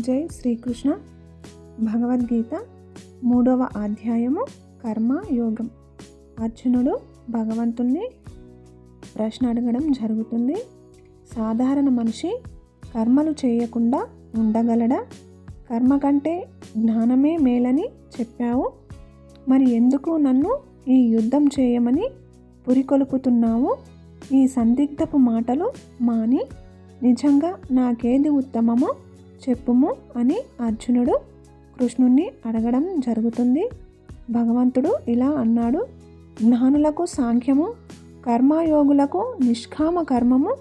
జై శ్రీకృష్ణ. భగవద్గీత మూడవ అధ్యాయము కర్మ యోగం. అర్జునుడు భగవంతుణ్ణి ప్రశ్న అడగడం జరుగుతుంది. సాధారణ మనిషి కర్మలు చేయకుండా ఉండగలడా? కర్మ కంటే జ్ఞానమే మేలని చెప్పావు. మరి ఎందుకు నన్ను ఈ యుద్ధం చేయమని పురికొల్పుతున్నావు? ఈ సందిగ్ధపు మాటలు మాని నిజంగా నాకేది ఉత్తమమో? చెప్పుము అని అర్జునుడు కృష్ణుణ్ణి అడగడం జరుగుతుంది. భగవంతుడు ఇలా అన్నాడు జ్ఞానులకు సాంఖ్యము కర్మయోగులకు నిష్కామ కర్మము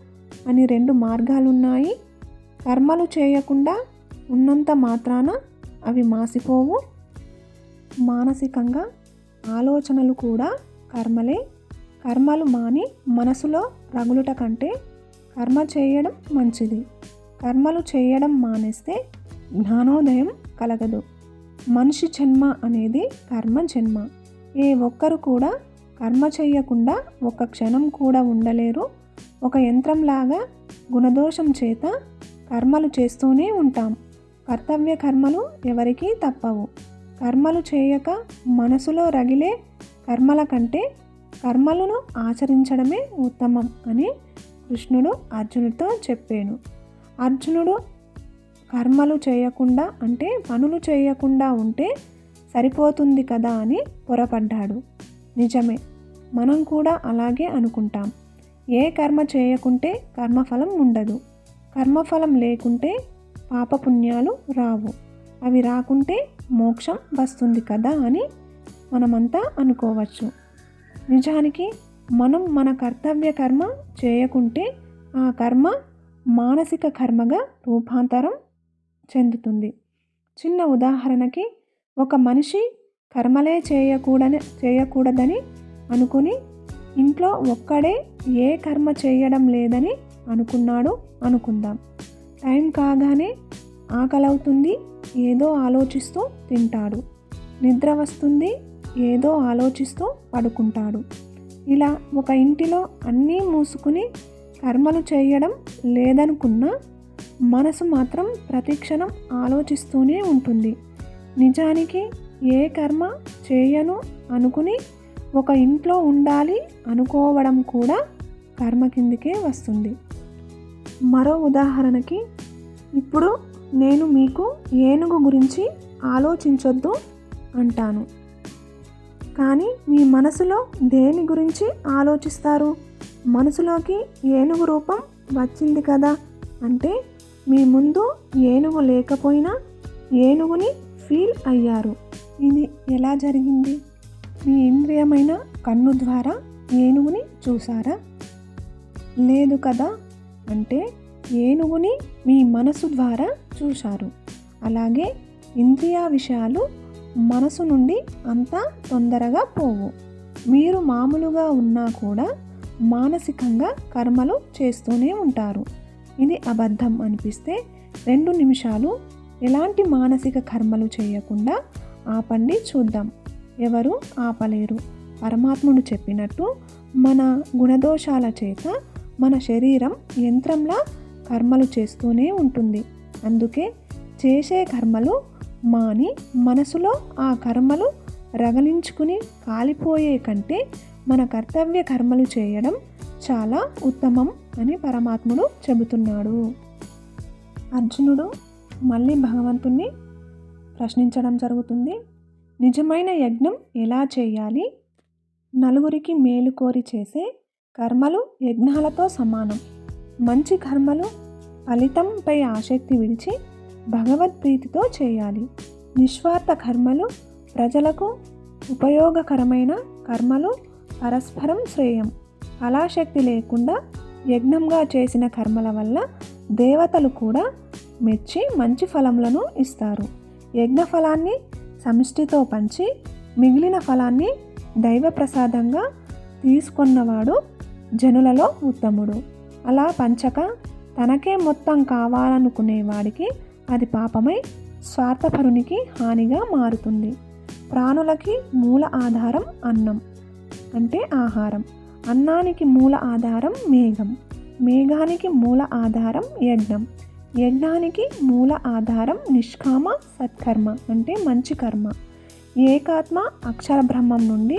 అని రెండు మార్గాలున్నాయి. కర్మలు చేయకుండా ఉన్నంత మాత్రాన అవి మాసిపోవు. మానసికంగా ఆలోచనలు కూడా కర్మలే. కర్మలు మాని మనసులో రగులుట కంటే కర్మ చేయడం మంచిది. కర్మలు చేయడం మానేస్తే జ్ఞానోదయం కలగదు. మనిషి జన్మ అనేది కర్మ జన్మ. ఏ ఒక్కరు కూడా కర్మ చేయకుండా ఒక క్షణం కూడా ఉండలేరు. ఒక యంత్రంలాగా గుణదోషం చేత కర్మలు చేస్తూనే ఉంటాం. కర్తవ్య కర్మలు ఎవరికీ తప్పవు. కర్మలు చేయక మనసులో రగిలే కర్మల కంటే కర్మలను ఆచరించడమే ఉత్తమం అని కృష్ణుడు అర్జునుడితో చెప్పాను అర్జునుడు కర్మలు చేయకుండా అంటే పనులు చేయకుండా ఉంటే సరిపోతుంది కదా అని పొరపడ్డాడు. నిజమే మనం కూడా అలాగే అనుకుంటాం. ఏ కర్మ చేయకుంటే కర్మఫలం ఉండదు. కర్మఫలం లేకుంటే పాపపుణ్యాలు రావు. అవి రాకుంటే మోక్షం వస్తుంది కదా అని మనమంతా అనుకోవచ్చు. నిజానికి మనం మన కర్తవ్య కర్మ చేయకుంటే ఆ కర్మ మానసిక కర్మగా రూపాంతరం చెందుతుంది. చిన్న ఉదాహరణకి ఒక మనిషి కర్మలే చేయకూడని చేయకూడదని అనుకుని ఇంట్లో ఒక్కడే ఏ కర్మ చేయడం లేదని అనుకున్నాడు అనుకుందాం. టైం కాగానే ఆకలవుతుంది ఏదో ఆలోచిస్తూ తింటాడు. నిద్ర వస్తుంది ఏదో ఆలోచిస్తూ పడుకుంటాడు. ఇలా ఒక ఇంటిలో అన్నీ మూసుకుని కర్మలు చేయడం లేదనుకున్నా మనసు మాత్రం ప్రతిక్షణం ఆలోచిస్తూనే ఉంటుంది. నిజానికి ఏ కర్మ చేయను అనుకుని ఒక ఇంట్లో ఉండాలి అనుకోవడం కూడా కర్మ కిందికే వస్తుంది. మరో ఉదాహరణకి ఇప్పుడు నేను మీకు ఏనుగు గురించి ఆలోచించొద్దు అంటాను. కానీ మీ మనసులో దేని గురించి ఆలోచిస్తారు? మనసులోకి ఏనుగు రూపం వచ్చింది కదా అంటే మీ ముందు ఏనుగు లేకపోయినా ఏనుగుని ఫీల్ అయ్యారు. ఇది ఎలా జరిగింది? మీ ఇంద్రియమైన కన్ను ద్వారా ఏనుగుని చూసారా లేదు కదా అంటే ఏనుగుని మీ మనసు ద్వారా చూశారు. అలాగే ఇంద్రియ విషయాలు మనసు నుండి అంత తొందరగా పోవు. మీరు మామూలుగా ఉన్నా కూడా మానసికంగా కర్మలు చేస్తూనే ఉంటారు. ఇది అబద్ధం అనిపిస్తే రెండు నిమిషాలు ఎలాంటి మానసిక కర్మలు చేయకుండా ఆపండి చూద్దాం. ఎవరు ఆపలేరు. పరమాత్ముడు చెప్పినట్టు మన గుణదోషాల చేత మన శరీరం యంత్రంలా కర్మలు చేస్తూనే ఉంటుంది. అందుకే చేసే కర్మలు మాని మనసులో ఆ కర్మలు రగలించుకుని కాలిపోయే కంటే మన కర్తవ్య కర్మలు చేయడం చాలా ఉత్తమం అని పరమాత్ముడు చెబుతున్నాడు. అర్జునుడు మళ్ళీ భగవంతుణ్ణి ప్రశ్నించడం జరుగుతుంది. నిజమైన యజ్ఞం ఎలా చేయాలి? నలుగురికి మేలు కోరి చేసే కర్మలు యజ్ఞాలతో సమానం. మంచి కర్మలు ఫలితంపై ఆసక్తి విడిచి భగవద్ప్రీతితో చేయాలి. నిస్వార్థ కర్మలు ప్రజలకు ఉపయోగకరమైన కర్మలు పరస్పరం శ్రేయం. కళాశక్తి లేకుండా యజ్ఞంగా చేసిన కర్మల వల్ల దేవతలు కూడా మెచ్చి మంచి ఫలములను ఇస్తారు. యజ్ఞ ఫలాన్ని సమిష్టితో పంచి మిగిలిన ఫలాన్ని దైవ ప్రసాదంగా తీసుకున్నవాడు జనులలో ఉత్తముడు. అలా పంచక తనకే మొత్తం కావాలనుకునేవాడికి అది పాపమై స్వార్థపరునికి హానిగా మారుతుంది. ప్రాణులకి మూల ఆధారం అన్నం. అంటే ఆహారం. అన్నానికి మూల ఆధారం మేఘం. మేఘానికి మూల ఆధారం యజ్ఞం. యజ్ఞానికి మూల ఆధారం నిష్కామ సత్కర్మ అంటే మంచి కర్మ. ఏకాత్మ అక్షర బ్రహ్మం నుండి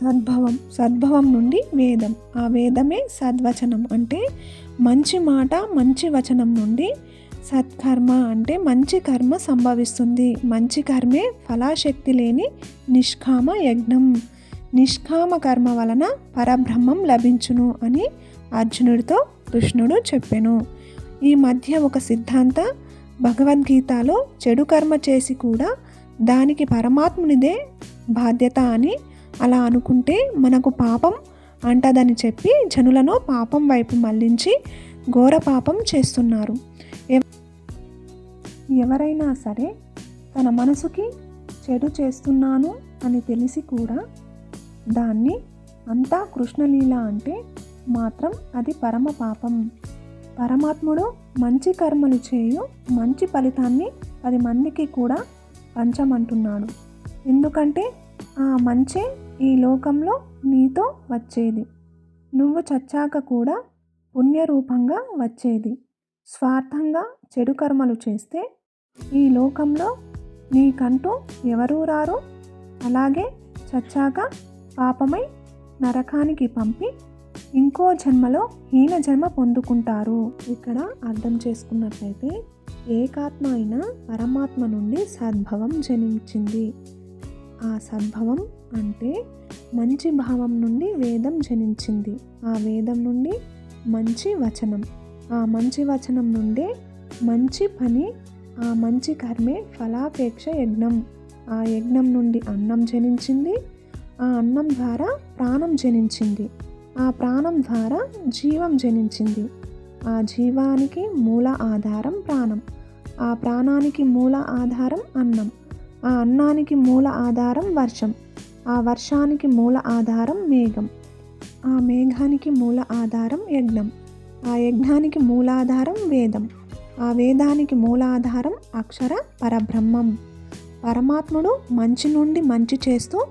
సద్భవం సద్భవం నుండి వేదం. ఆ వేదమే సద్వచనం అంటే మంచి మాట మంచి వచనం నుండి సత్కర్మ అంటే మంచి కర్మ సంభవిస్తుంది. మంచి కర్మే ఫలాశక్తి లేని నిష్కామ యజ్ఞం. నిష్కామ కర్మ వలన పరబ్రహ్మం లభించును అని అర్జునుడితో కృష్ణుడు చెప్పెను. ఈ మధ్య ఒక సిద్ధాంత భగవద్గీతలో చెడు కర్మ చేసి కూడా దానికి పరమాత్మునిదే బాధ్యత అని అలా అనుకుంటే మనకు పాపం అంటదని చెప్పి జనులను పాపం వైపు మళ్ళించి ఘోర పాపం చేస్తున్నారు. ఎవరైనా సరే తన మనసుకి చెడు చేస్తున్నాను అని తెలిసి కూడా దాన్ని అంతా కృష్ణలీల అంటే మాత్రం అది పరమ పాపం. పరమాత్ముడు మంచి కర్మలు చేయు మంచి ఫలితాన్ని పది మందికి కూడా పంచమంటున్నాడు. ఎందుకంటే ఆ మంచే ఈ లోకంలో నీతో వచ్చేది. నువ్వు చచ్చాక కూడా పుణ్యరూపంగా వచ్చేది. స్వార్థంగా చెడు కర్మలు చేస్తే ఈ లోకంలో నీకంటూ ఎవరూ రారు. అలాగే చచ్చాక పాపమై నరకానికి పంపి ఇంకో జన్మలో హీన జన్మ పొందుకుంటారు. ఇక్కడ అర్థం చేసుకున్నట్లయితే ఏకాత్మ అయిన పరమాత్మ నుండి సద్భవం జనించింది. ఆ సద్భవం అంటే మంచి భావం నుండి వేదం జనించింది. ఆ వేదం నుండి మంచి వచనం ఆ మంచి వచనం నుండే మంచి పని ఆ మంచి కర్మే ఫలాపేక్ష యజ్ఞం. ఆ యజ్ఞం నుండి అన్నం జనించింది. ఆ అన్నం ద్వారా ప్రాణం జనించింది. ఆ ప్రాణం ద్వారా జీవం జనించింది. ఆ జీవానికి మూల ఆధారం ప్రాణం. ఆ ప్రాణానికి మూల ఆధారం అన్నం. ఆ అన్నానికి మూల ఆధారం వర్షం. ఆ వర్షానికి మూల ఆధారం మేఘం. ఆ మేఘానికి మూల ఆధారం యజ్ఞం. ఆ యజ్ఞానికి మూలాధారం వేదం. ఆ వేదానికి మూలాధారం అక్షర పరబ్రహ్మం. పరమాత్ముడు మంచి నుండి మంచి చేస్తూ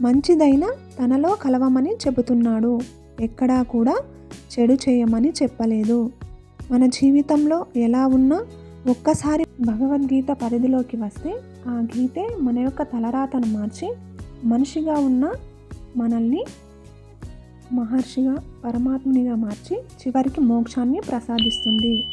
మంచిదైన తనలో కలవమని చెబుతున్నాడు. ఎక్కడా కూడా చెడు చేయమని చెప్పలేదు. మన జీవితంలో ఎలా ఉన్నా ఒక్కసారి భగవద్గీత పరిధిలోకి వస్తే ఆ గీతే మన యొక్క తలరాతను మార్చి మనిషిగా ఉన్న మనల్ని మహర్షిగా పరమాత్మునిగా మార్చి చివరికి మోక్షాన్ని ప్రసాదిస్తుంది.